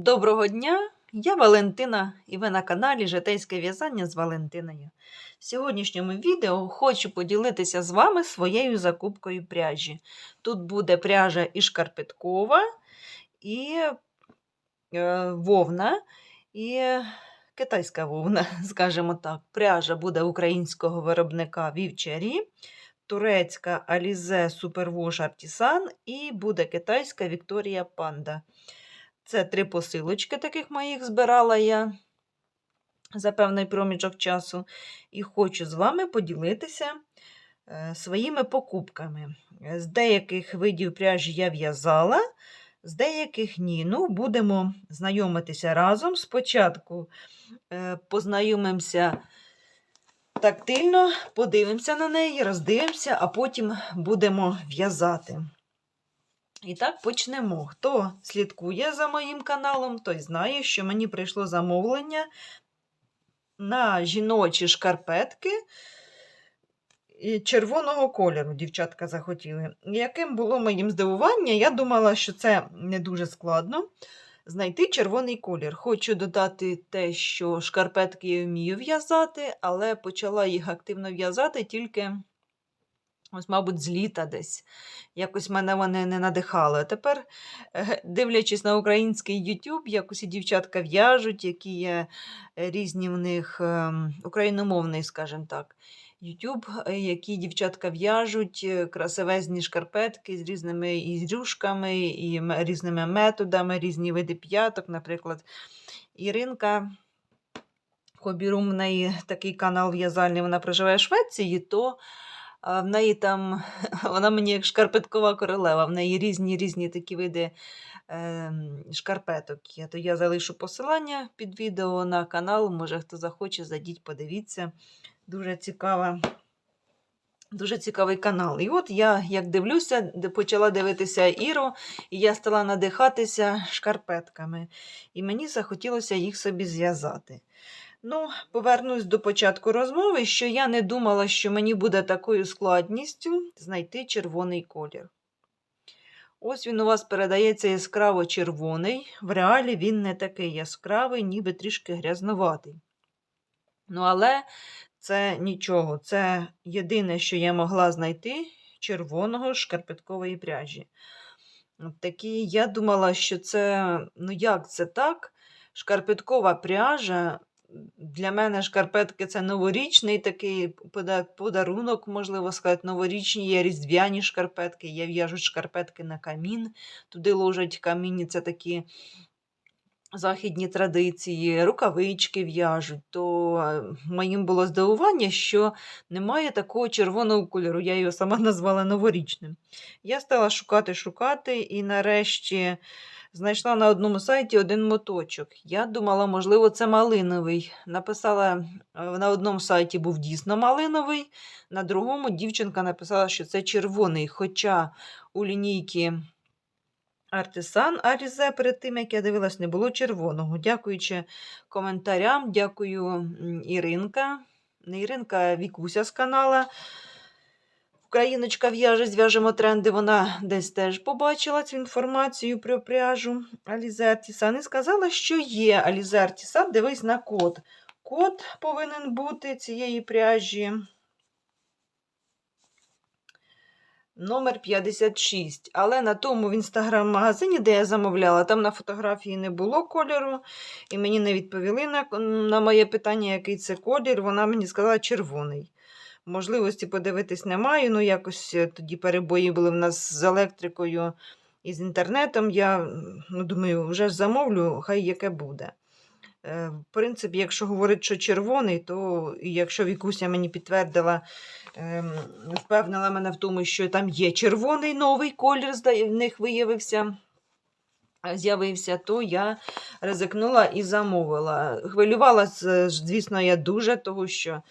Доброго дня! Я Валентина і ви на каналі Житейське в'язання з Валентиною. В сьогоднішньому відео хочу поділитися з вами своєю закупкою пряжі. Тут буде пряжа і шкарпеткова, і е, вовна, і китайська вовна, скажімо так. Пряжа буде українського виробника Вівчарі, турецька Alize Superwash Artisan і буде китайська Вікторія Панда. Це три посилочки таких моїх збирала я за певний проміжок часу. І хочу з вами поділитися е, своїми покупками. З деяких видів пряжі я в'язала, з деяких ні. Ну, будемо знайомитися разом. Спочатку е, познайомимося тактильно, подивимося на неї, роздивимося, а потім будемо в'язати. І так почнемо. Хто слідкує за моїм каналом, той знає, що мені прийшло замовлення на жіночі шкарпетки і червоного кольору, дівчатка захотіли. Яким було моїм здивування, я думала, що це не дуже складно знайти червоний колір. Хочу додати те, що шкарпетки я вмію в'язати, але почала їх активно в'язати тільки. Ось, мабуть, з літа десь. Якось мене вони не надихали. А тепер, е, дивлячись на український YouTube, як усі дівчатка в'яжуть, які є е, різні в них ем, україномовний, скажімо так, YouTube, е, які дівчатка в'яжуть красивезні шкарпетки з різними ізрюшками, і різними методами, різні види п'яток. Наприклад, Іринка. Хобірум в неї такий канал в'язальний, вона проживає в Швеції, то в неї там, вона мені як шкарпеткова королева, в неї різні різні такі види е, шкарпеток. То я залишу посилання під відео на канал. Може, хто захоче, зайдіть, подивіться. Дуже цікава. Дуже цікавий канал. І от я, як дивлюся, почала дивитися Іру, і я стала надихатися шкарпетками. І мені захотілося їх собі зв'язати. Ну, повернусь до початку розмови, що я не думала, що мені буде такою складністю знайти червоний колір. Ось він у вас передається яскраво червоний. В реалі він не такий яскравий, ніби трішки грязноватий. Ну, але це нічого. Це єдине, що я могла знайти червоного шкарпеткової пряжі. Такі, я думала, що це, ну як це так? Шкарпеткова пряжа для мене шкарпетки це новорічний такий подарунок, можливо сказати, новорічні є різдвяні шкарпетки, Я в'яжуть шкарпетки на камін, туди ложать камінні, це такі західні традиції, рукавички в'яжуть. То е, моїм було здивування, що немає такого червоного кольору. Я його сама назвала новорічним. Я стала шукати, шукати, і нарешті знайшла на одному сайті один моточок. Я думала, можливо, це малиновий. Написала е, на одному сайті був дійсно малиновий, на другому дівчинка написала, що це червоний. Хоча у лінійки Артисан Арізе перед тим, як я дивилась, не було червоного. Дякуючи коментарям, дякую Іринка. Не Іринка, а Вікуся з канала. Україночка в'яже, зв'яжемо тренди. Вона десь теж побачила цю інформацію про пряжу Alize Artisan і сказала, що є Alize Artisan. Дивись на код. Код повинен бути цієї пряжі. Номер 56. Але на тому в інстаграм-магазині, де я замовляла, там на фотографії не було кольору, і мені не відповіли на, на моє питання, який це колір. Вона мені сказала червоний. Можливості подивитись немає. Ну, якось е, тоді перебої були в нас з електрикою і з інтернетом. Я ну, думаю, вже замовлю, хай яке буде. Е, В принципі, якщо говорить, що червоний, то якщо Вікуся мені підтвердила, ем, впевнила мене в тому, що там є червоний новий колір, в них виявився. е, З'явився, то я ризикнула і замовила. Хвилювалася, звісно, я дуже, тому що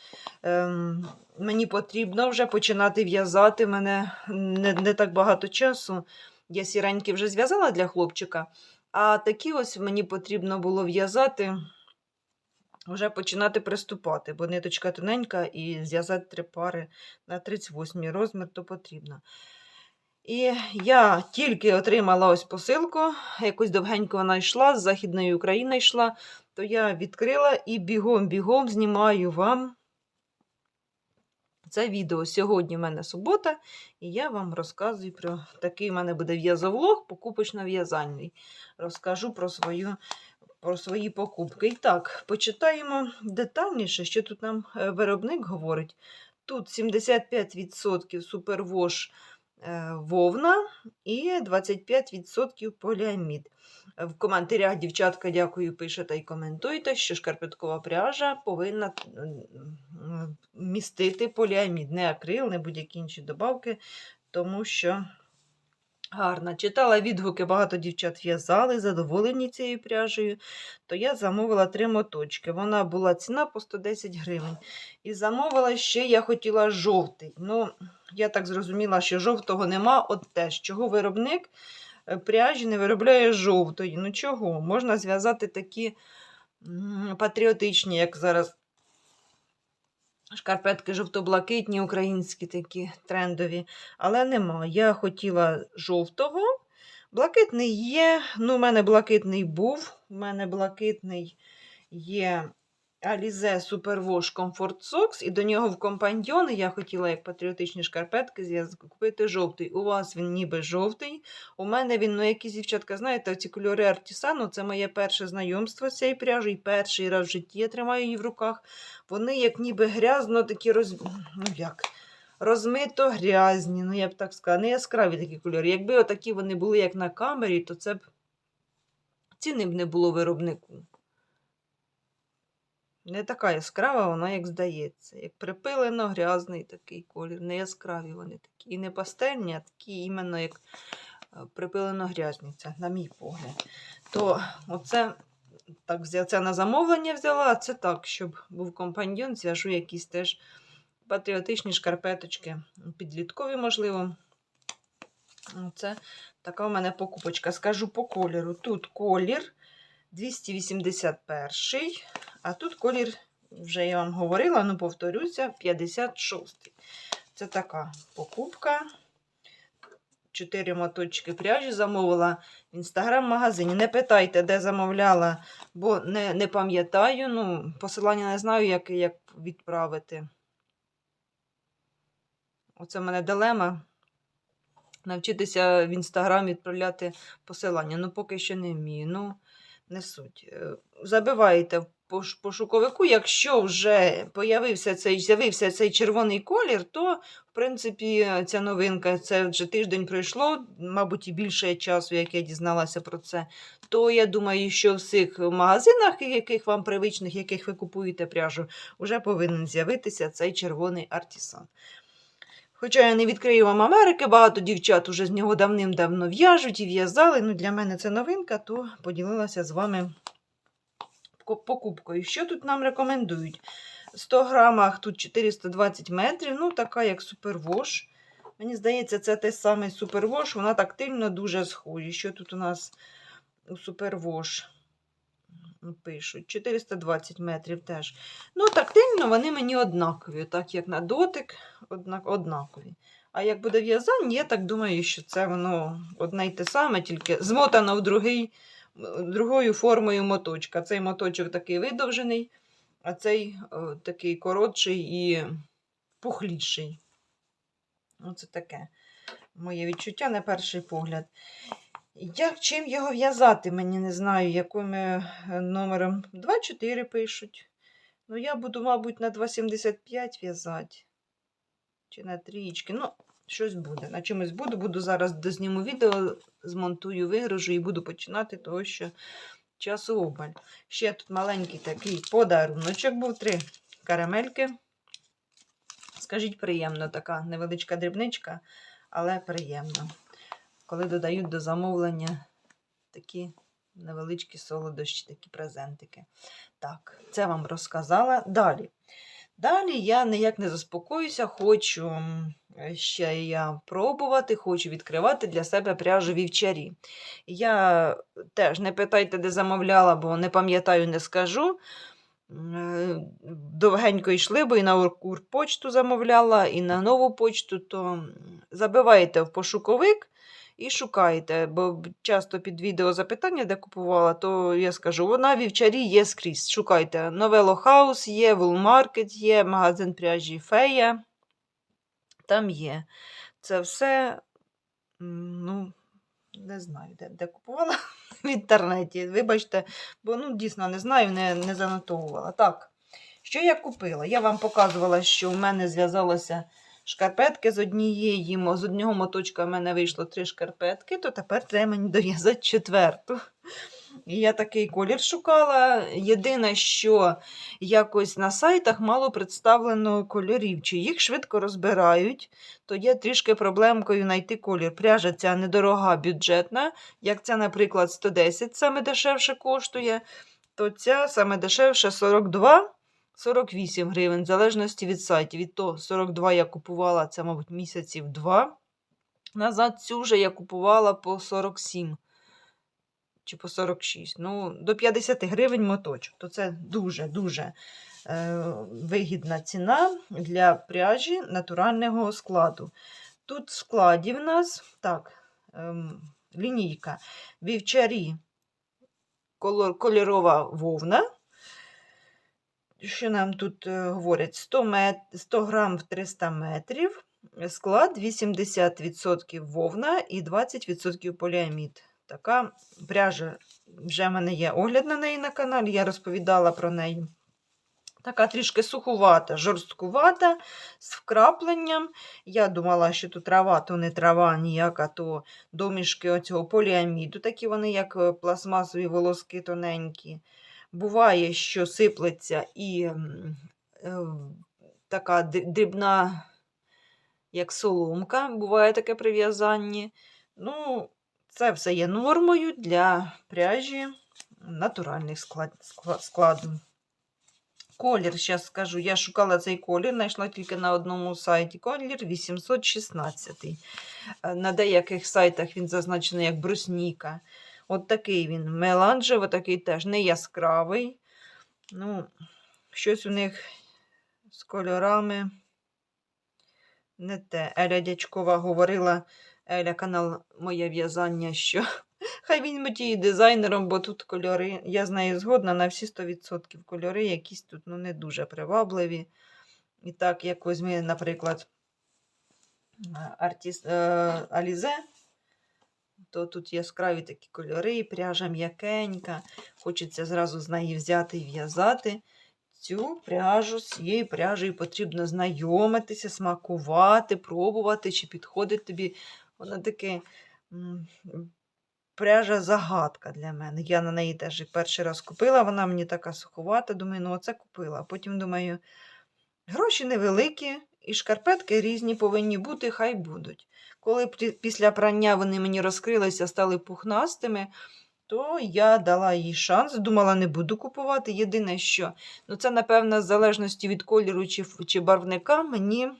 ем, мені потрібно вже починати в'язати. Мене не, не так багато часу. Я сіренькі вже зв'язала для хлопчика, а такі ось мені потрібно було в'язати, вже починати приступати, бо ниточка тоненька і зв'язати три пари на 38 розмір, то потрібно. І я тільки отримала ось посилку, якось довгенько вона йшла, з Західної України йшла, то я відкрила і бігом-бігом знімаю вам це відео. Сьогодні в мене субота, і я вам розказую про такий в мене буде в'язовлог, покупочно-в'язальний. Розкажу про свою. Про свої покупки. І так, почитаємо детальніше, що тут нам е, виробник говорить. Тут 75% супервош вовна і 25% поліамід. В коментарях, дівчатка, дякую, пишете і коментуйте, що шкарпеткова пряжа повинна містити поліамід, не акрил, не будь-які інші добавки, тому що гарна. Читала відгуки, багато дівчат в'язали, задоволені цією пряжею, то я замовила три моточки. Вона була ціна по 110 гривень. І замовила ще я хотіла жовтий. Ну, я так зрозуміла, що жовтого нема, от теж, чого виробник е, пряжі не виробляє жовтої. Ну чого? Можна зв'язати такі патріотичні, як зараз шкарпетки жовто-блакитні, українські такі трендові. Але нема. Я хотіла жовтого. Блакитний є. Ну, у мене блакитний був. У мене блакитний є Alize Superwash Comfort Socks, і до нього в компаньйони я хотіла, як патріотичні шкарпетки, купити жовтий. У вас він ніби жовтий. У мене він, ну, якісь дівчатка, знаєте, ці кольори Артісану, це моє перше знайомство з цією пряжею. і Перший раз в житті я тримаю її в руках. Вони як ніби грязно такі роз... ну, як? розмито грязні, ну я б так сказала, не яскраві такі кольори. Якби отакі вони були, як на камері, то це б ціни б не було виробнику. Не така яскрава вона, як здається. Як припилено, грязний такий колір. Не яскраві вони такі. І не пастельні, а такі іменно як е, припилено грязні, це, на мій погляд. То оце так це на замовлення взяла, а це так, щоб був компаньйон, зв'яжу якісь теж патріотичні шкарпеточки, підліткові, можливо. Це така у мене покупочка. Скажу по кольору. Тут колір 281, а тут колір, вже я вам говорила, ну повторюся, 56. Це така покупка. Чотири моточки пряжі замовила в інстаграм-магазині. Не питайте, де замовляла, бо не, не пам'ятаю. Ну, посилання не знаю, як, як відправити. Оце в мене дилема. Навчитися в інстаграм відправляти посилання. Ну, поки що не вмію. Ну, не суть. Е, Забиваєте пошуковику, якщо вже появився цей, з'явився цей червоний колір, то, в принципі, ця новинка, це вже тиждень пройшло, мабуть, і більше часу, як я дізналася про це. То я думаю, що в всіх магазинах, яких вам привичних, яких ви купуєте пряжу, вже повинен з'явитися цей червоний артісан. Хоча я не відкрию вам Америки, багато дівчат уже з нього давним-давно в'яжуть і в'язали. Ну, для мене це новинка, то поділилася з вами покупкою. Що тут нам рекомендують? 100 грамах тут 420 метрів, ну така як супервош. Мені здається, це той самий супервош, вона тактильно дуже схожі. Що тут у нас у супервош? Пишуть 420 метрів теж. Ну, тактильно вони мені однакові, так як на дотик, однак, однакові. А як буде в'язання, я так думаю, що це воно одне й те саме, тільки змотано в другий, другою формою моточка. Цей моточок такий видовжений, а цей о, такий коротший і пухліший. Оце таке моє відчуття на перший погляд. Як чим його в'язати, мені не знаю, яким е, номером. 2,4 пишуть. Ну, я буду, мабуть, на 2,75 в'язати. Чи на трієчки. Ну, щось буде. На чимось буду. Буду зараз дозніму відео, змонтую, вигружу і буду починати, того що часу обаль. Ще тут маленький такий подаруночок був. Три карамельки. Скажіть, приємно, така невеличка дрібничка, але приємно. Коли додають до замовлення такі невеличкі солодощі, такі презентики. Так, це вам розказала. Далі. Далі я ніяк не заспокоюся, хочу ще я пробувати, хочу відкривати для себе пряжу вівчарі. Я теж не питайте, де замовляла, бо не пам'ятаю, не скажу. е, довгенько йшли, бо і на Ур- замовляла, і на нову почту, то м, забиваєте в пошуковик і шукаєте, бо часто під відео запитання, де купувала, то я скажу, вона вівчарі є скрізь. Шукайте. Новело Хаус є, Вулмаркет є, магазин пряжі Фея. Там є. Це все, ну, не знаю, де, де купувала в інтернеті. Вибачте, бо ну, дійсно не знаю, не, не занотовувала. Так, що я купила? Я вам показувала, що в мене зв'язалося шкарпетки з однієї, з одного моточка в мене вийшло три шкарпетки, то тепер треба мені дов'язати четверту. Я такий колір шукала. Єдине, що якось на сайтах мало представлено кольорів, чи їх швидко розбирають, то є трішки проблемкою знайти колір. Пряжа ця недорога, бюджетна, як ця, наприклад, 110 саме дешевше коштує, то ця саме дешевше 42 48 гривень, в залежності від сайтів. Від того 42 я купувала, це, мабуть, місяців два. Назад цю же я купувала по 47 чи по 46. Ну, до 50 гривень моточок. То це дуже-дуже е, вигідна ціна для пряжі натурального складу. Тут в складі в нас так, ем, лінійка вівчарі кольорова вовна. Що нам тут е, говорять? 100, мет... 100 грам в 300 метрів. Склад 80% вовна і 20% поліамід. Така пряжа, вже в мене є огляд на неї на каналі, я розповідала про неї. Така трішки сухувата, жорсткувата, з вкрапленням. Я думала, що тут трава, то не трава ніяка, то домішки оцього поліаміду, такі вони, як е, пластмасові волоски тоненькі. Буває, що сиплеться і е, така дрібна, як соломка, буває таке при в'язанні. Ну, це все є нормою для пряжі натуральних склад, скла- складу. Колір, зараз скажу, я шукала цей колір, знайшла тільки на одному сайті. Колір 816. Е, На деяких сайтах він зазначений як брусніка. От такий він меланжевий, такий теж не яскравий. Ну, щось у них з кольорами не те. Еля Дячкова говорила, Еля канал Моє в'язання, що хай він мотіє дизайнером, бо тут кольори, я з нею згодна на всі 100% кольори якісь тут ну, не дуже привабливі. І так, як візьми, наприклад, артіст, е, Алізе, то тут яскраві такі кольори, пряжа м'якенька. Хочеться зразу з неї взяти і в'язати. Цю пряжу, з цією пряжею потрібно знайомитися, смакувати, пробувати, чи підходить тобі. Вона таке пряжа загадка для мене. Я на неї теж перший раз купила, вона мені така суховата. Думаю, ну оце купила. А потім думаю, гроші невеликі, і шкарпетки різні повинні бути, хай будуть. Коли після прання вони мені розкрилися, стали пухнастими, то я дала їй шанс. Думала, не буду купувати. Єдине, що ну це, напевно, в залежності від кольору чи, чи барвника, мені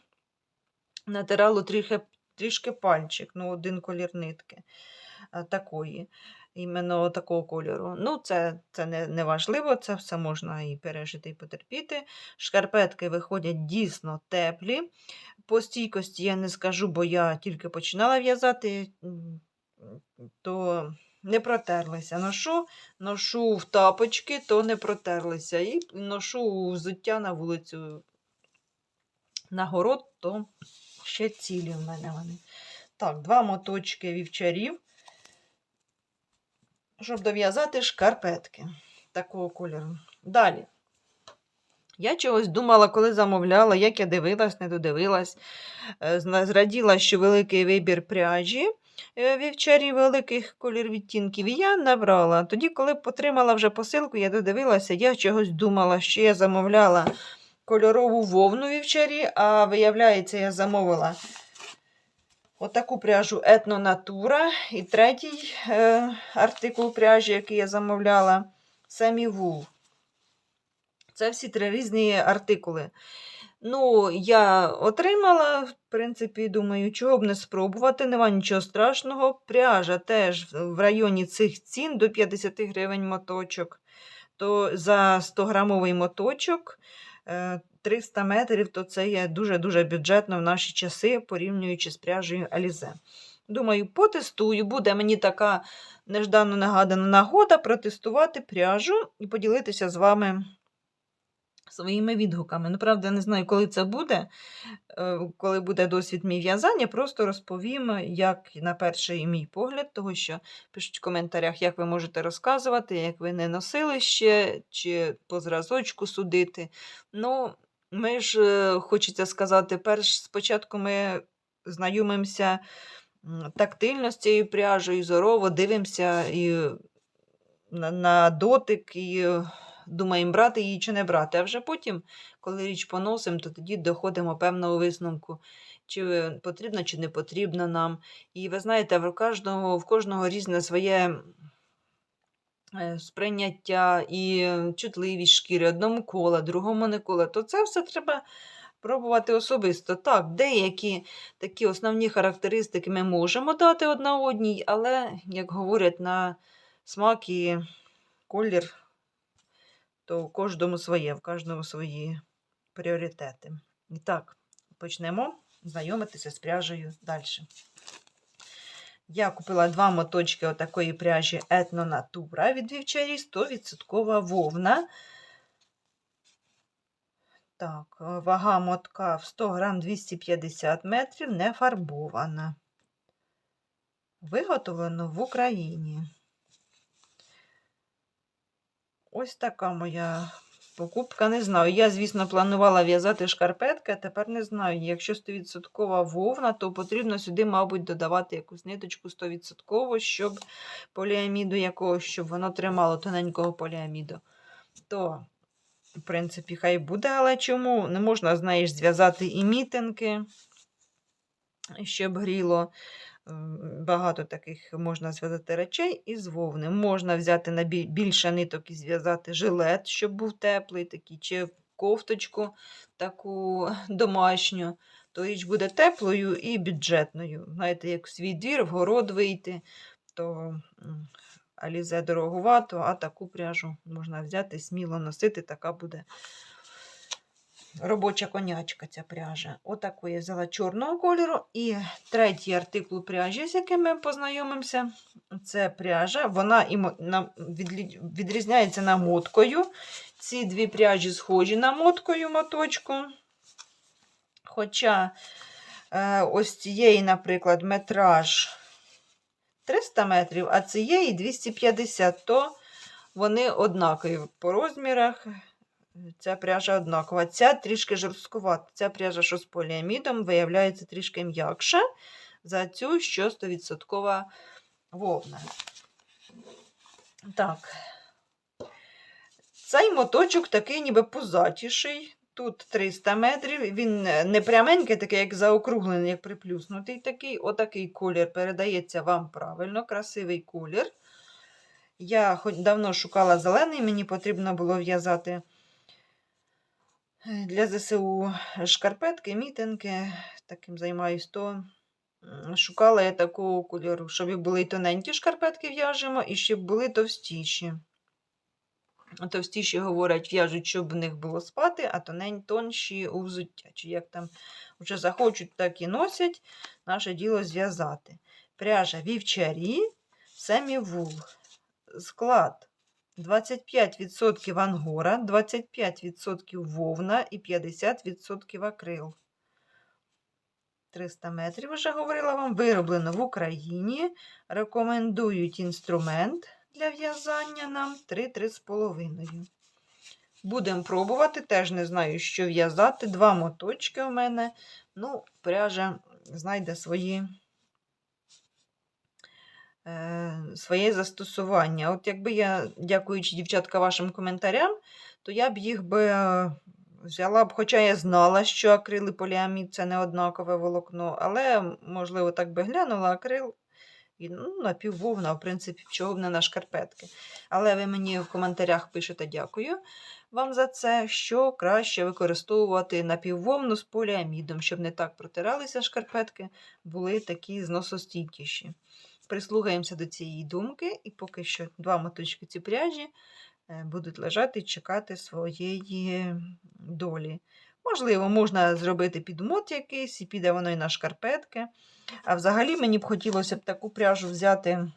натирало трішки, трішки пальчик, ну, один колір нитки такої. Іменно такого кольору. Ну, це, це не, не важливо, це все можна і пережити, і потерпіти. Шкарпетки виходять дійсно теплі. По стійкості я не скажу, бо я тільки починала в'язати, то не протерлися. Ношу, ношу в тапочки, то не протерлися. І ношу взуття на вулицю на город, то ще цілі в мене вони. Так, два моточки вівчарів, щоб дов'язати шкарпетки такого кольору. Далі. Я чогось думала, коли замовляла, як я дивилась, не додивилась. Е, Зраділа, що великий вибір пряжі е, вівчарі великих колір відтінків, і я набрала. Тоді, коли отримала вже посилку, я додивилася, я чогось думала, що я замовляла кольорову вовну вівчарі, а виявляється, я замовила отаку пряжу Етно Натура. І третій е, артикул пряжі, який я замовляла, Семі Вул. Це всі три різні артикули. Ну, я отримала, в принципі, думаю, чого б не спробувати, нема нічого страшного. Пряжа теж в районі цих цін до 50 гривень моточок. то за 100-грамовий моточок е, 300 метрів, то це є дуже-дуже бюджетно в наші часи, порівнюючи з пряжею Алізе. Думаю, потестую, буде мені така неждано нагадана нагода протестувати пряжу і поділитися з вами своїми відгуками. Ну, правда, не знаю, коли це буде, е, коли буде досвід мій в'язання, просто розповім, як на перший мій погляд, того що пишуть в коментарях, як ви можете розказувати, як ви не носили ще, чи по зразочку судити. Ну, ми ж, е, хочеться сказати, перш спочатку ми знайомимося тактильно з цією пряжею, зорово, дивимося і на, на дотик, і думаємо, брати її чи не брати. А вже потім, коли річ поносимо, то тоді доходимо певного висновку, чи потрібно, чи не потрібно нам. І ви знаєте, в кожного, в кожного різне своє е, сприйняття і е, чутливість шкіри, одному кола, другому не кола, то це все треба пробувати особисто. Так, деякі такі основні характеристики ми можемо дати одна одній, але, як говорять, на смак і колір, то кожному своє, в кожному свої пріоритети. І так, почнемо знайомитися з пряжею далі. Я купила два моточки отакої пряжі Етно Натура від вівчарі, 100% вовна. Так, е, вага мотка в 100 грам 250 метрів, не фарбована. Виготовлено в Україні. Ось така моя покупка. Не знаю. Я, звісно, планувала в'язати шкарпетки, а тепер не знаю. Якщо 100% вовна, то потрібно сюди, мабуть, додавати якусь ниточку 100%, щоб поліаміду якогось, щоб воно тримало тоненького поліаміду. То, в принципі, хай буде, але чому? Не можна, знаєш, зв'язати і мітинки, щоб гріло. Багато таких можна зв'язати речей із вовни. Можна взяти на більше ниток і зв'язати жилет, щоб був теплий такий, чи кофточку таку домашню. То річ буде теплою і бюджетною. Знаєте, як в свій двір, в город вийти, то алізе дороговато, а таку пряжу можна взяти, сміло носити, така буде робоча конячка ця пряжа. Отаку я взяла чорного кольору. І третій артикул пряжі, з яким ми познайомимося, це пряжа. Вона відрізняється намоткою. Ці дві пряжі схожі намоткою моточку. Хоча е, ось цієї, наприклад, метраж 300 метрів, а цієї 250, то вони однакові по розмірах. Ця пряжа однакова. Ця трішки жорсткувата. Ця пряжа, що з поліамідом, виявляється трішки м'якша за цю, що 100% вовна. Так. Цей моточок такий ніби пузатіший. Тут 300 метрів. Він не пряменький, такий, як заокруглений, як приплюснутий такий. Отакий колір передається вам правильно, красивий колір. Я давно шукала зелений, мені потрібно було в'язати для ЗСУ шкарпетки, мітинки. Таким займаюсь, то шукала я такого кольору, щоб були й тоненькі шкарпетки в'яжемо, і щоб були товстіші. Товстіші говорять, в'яжуть, щоб в них було спати, а тонень, тонші у взуття. Чи як там вже захочуть, так і носять. Наше діло зв'язати. Пряжа вівчарі, семівул. Склад 25% ангора, 25% вовна і 50% акрил. 300 метрів, вже говорила вам, вироблено в Україні. Рекомендують інструмент для в'язання нам 3-3,5. Будемо пробувати, теж не знаю, що в'язати. Два моточки у мене. Ну, пряжа знайде свої, е, своє застосування. От якби я, дякуючи, дівчатка, вашим коментарям, то я б їх би е, взяла б, хоча я знала, що акрил і поліамід це не однакове волокно, але, можливо, так би глянула акрил. І, ну, напіввовна, в принципі, чого б не на шкарпетки. Але ви мені в коментарях пишете дякую вам за це, що краще використовувати напіввовну з поліамідом, щоб не так протиралися шкарпетки, були такі зносостійкіші. Прислухаємося до цієї думки, і поки що два моточки ці пряжі е, будуть лежати і чекати своєї долі. Можливо, можна зробити підмот якийсь, і піде воно і на шкарпетки. А взагалі мені б хотілося б таку пряжу взяти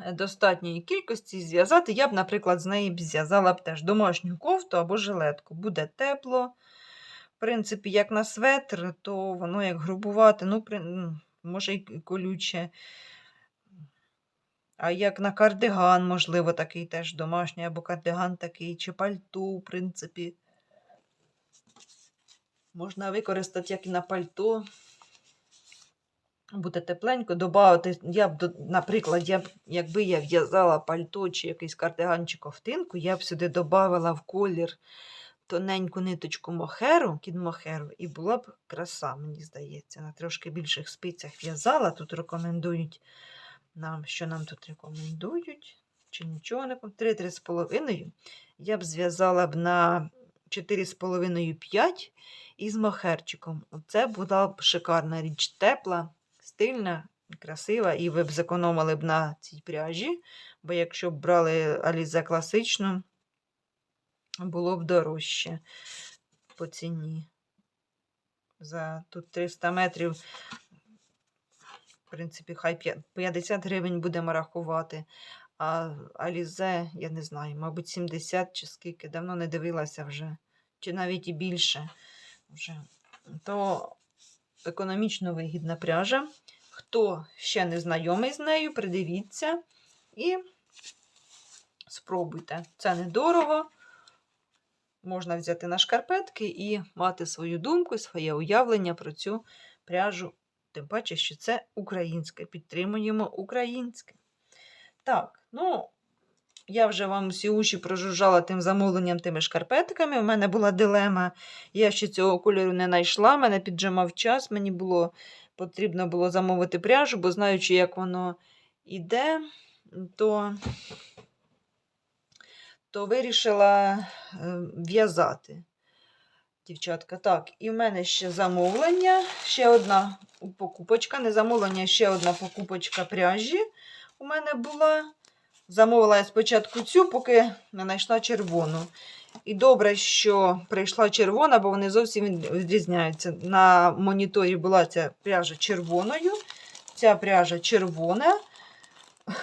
е, достатньої кількості зв'язати. Я б, наприклад, з неї б зв'язала б теж домашню кофту або жилетку. Буде тепло. В принципі, як на светр, то воно як грубувати, ну, при- може й колюче. А як на кардиган, можливо, такий теж домашній, або кардиган такий, чи пальто, в принципі. Можна використати як і на пальто. Буде тепленько, додати. Я б, наприклад, я б, якби я в'язала пальто чи якийсь кардиган чи ковтинку, я б сюди додавала в колір тоненьку ниточку мохеру, кід мохеру, і була б краса, мені здається. На трошки більших спицях в'язала. Тут рекомендують нам, що нам тут рекомендують, чи нічого не 3-3,5. Я б зв'язала б на 4,5-5 із мохерчиком. Це була б шикарна річ, тепла, стильна, красива, і ви б зекономили б на цій пряжі, бо якщо б брали Алізе класичну, було б дорожче по ціні. За тут 300 метрів, в принципі, хай 50 гривень будемо рахувати. А Алізе, я не знаю, мабуть, 70 чи скільки, давно не дивилася вже, чи навіть і більше. Вже. То економічно вигідна пряжа. Хто ще не знайомий з нею, придивіться і спробуйте. Це недорого. Можна взяти на шкарпетки і мати свою думку, своє уявлення про цю пряжу. Тим паче, що це українське. Підтримуємо українське. Так, ну, я вже вам всі уші прожужжала тим замовленням, тими шкарпетками. У мене була дилема. Я ще цього кольору не знайшла, мене піджимав час, мені було потрібно було замовити пряжу, бо знаючи, як воно іде, то, то вирішила е, в'язати. Дівчатка, так, і в мене ще замовлення, ще одна покупочка, не замовлення, ще одна покупочка пряжі у мене була. Замовила я спочатку цю, поки не знайшла червону. І добре, що прийшла червона, бо вони зовсім відрізняються. На моніторі була ця пряжа червоною, ця пряжа червона,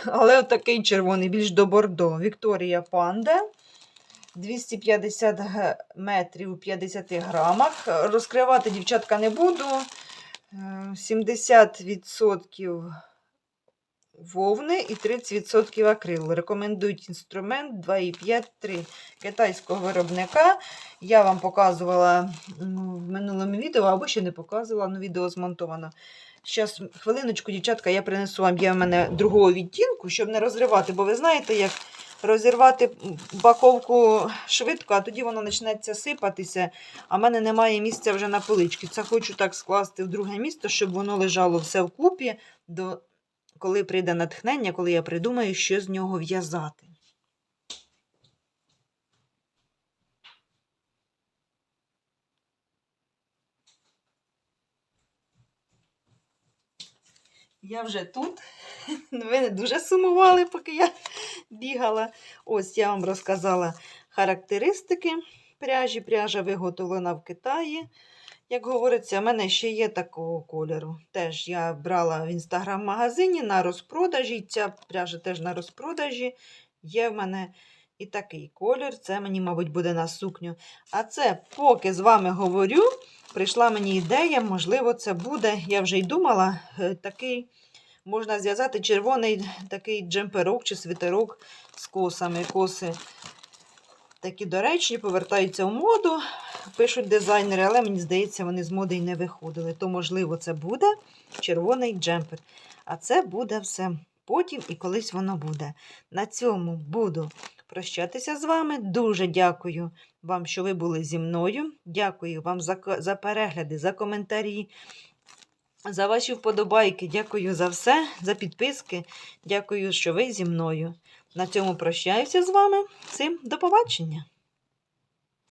але отакий червоний, більш до бордо. Вікторія Панда. 250 метрів у 50 грамах. Розкривати, дівчатка, не буду. Е, 70% вовни і 30% акрилу. Рекомендують інструмент 2,5-3 китайського виробника. Я вам показувала в минулому відео, або ще не показувала, але відео змонтовано. Зараз, хвилиночку, дівчатка, я принесу вам є в мене другого відтінку, щоб не розривати, бо ви знаєте, як розірвати упаковку швидко, а тоді воно почнеться сипатися, а в мене немає місця вже на поличці. Це хочу так скласти в друге місце, щоб воно лежало все вкупі, до, коли прийде натхнення, коли я придумаю, що з нього в'язати. Я вже тут. Ви не дуже сумували, поки я бігала. Ось я вам розказала характеристики пряжі. Пряжа виготовлена в Китаї. Як говориться, в мене ще є такого кольору. Теж я брала в інстаграм-магазині на розпродажі. Ця пряжа теж на розпродажі. Є в мене і такий колір. Це мені, мабуть, буде на сукню. А це, поки з вами говорю, прийшла мені ідея, можливо, це буде. Я вже й думала, е, такий можна зв'язати червоний такий джемперок чи світерок з косами. Коси такі доречні, повертаються в моду, пишуть дизайнери, але мені здається, вони з моди й не виходили. То, можливо, це буде червоний джемпер. А це буде все потім і колись воно буде. На цьому буду прощатися з вами. Дуже дякую вам, що ви були зі мною. Дякую вам за, за перегляди, за коментарі. За ваші вподобайки, дякую за все, за підписки. Дякую, що ви зі мною. На цьому прощаюся з вами. Всім до побачення!